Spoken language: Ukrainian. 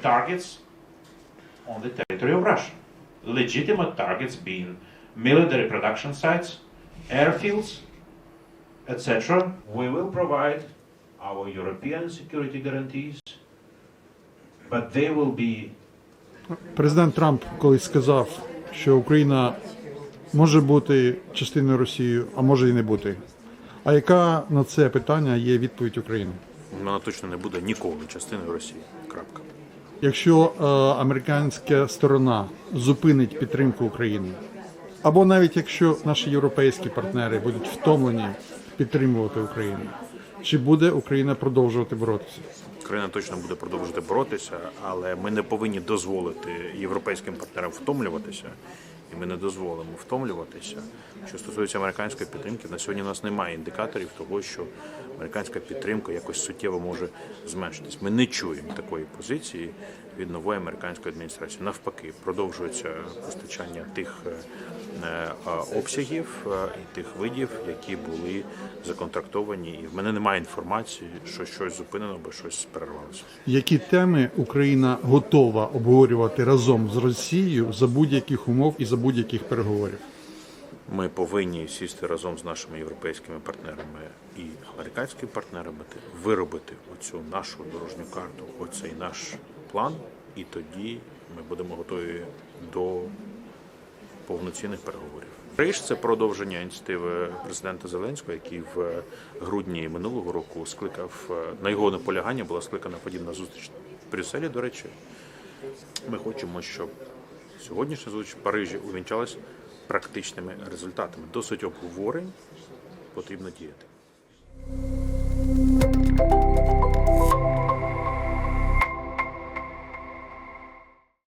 targets on the territory of Russia. Legitimate targets being military production sites, airfields, etc. We will provide our European security guarantees, but they will be Президент Трамп колись сказав, що Україна може бути частиною Росії, а може і не бути. А яка на це питання є відповідь України? Вона точно не буде ніколи частиною Росії. Крапка. Якщо е, американська сторона зупинить підтримку України, або навіть якщо наші європейські партнери будуть втомлені підтримувати Україну, чи буде Україна продовжувати боротися? Україна точно буде продовжувати боротися, але ми не повинні дозволити європейським партнерам втомлюватися, і ми не дозволимо втомлюватися. Що стосується американської підтримки, на сьогодні у нас немає індикаторів того, що американська підтримка якось суттєво може зменшитись. Ми не чуємо такої позиції від нової американської адміністрації. Навпаки, продовжується постачання тих е, е, обсягів е, і тих видів, які були законтрактовані. І в мене немає інформації, що щось зупинено або щось перервалося. Які теми Україна готова обговорювати разом з Росією за будь-яких умов і за будь-яких переговорів? Ми повинні сісти разом з нашими європейськими партнерами і американськими партнерами, виробити оцю нашу дорожню карту, оцей наш план, і тоді ми будемо готові до повноцінних переговорів. Париж – це продовження ініціативи президента Зеленського, який в грудні минулого року скликав на його наполягання була скликана подібна зустріч в Брюсселі. До речі, ми хочемо, щоб сьогоднішня зустріч в Парижі увінчалась практичними результатами. Досить обговорень потрібно діяти.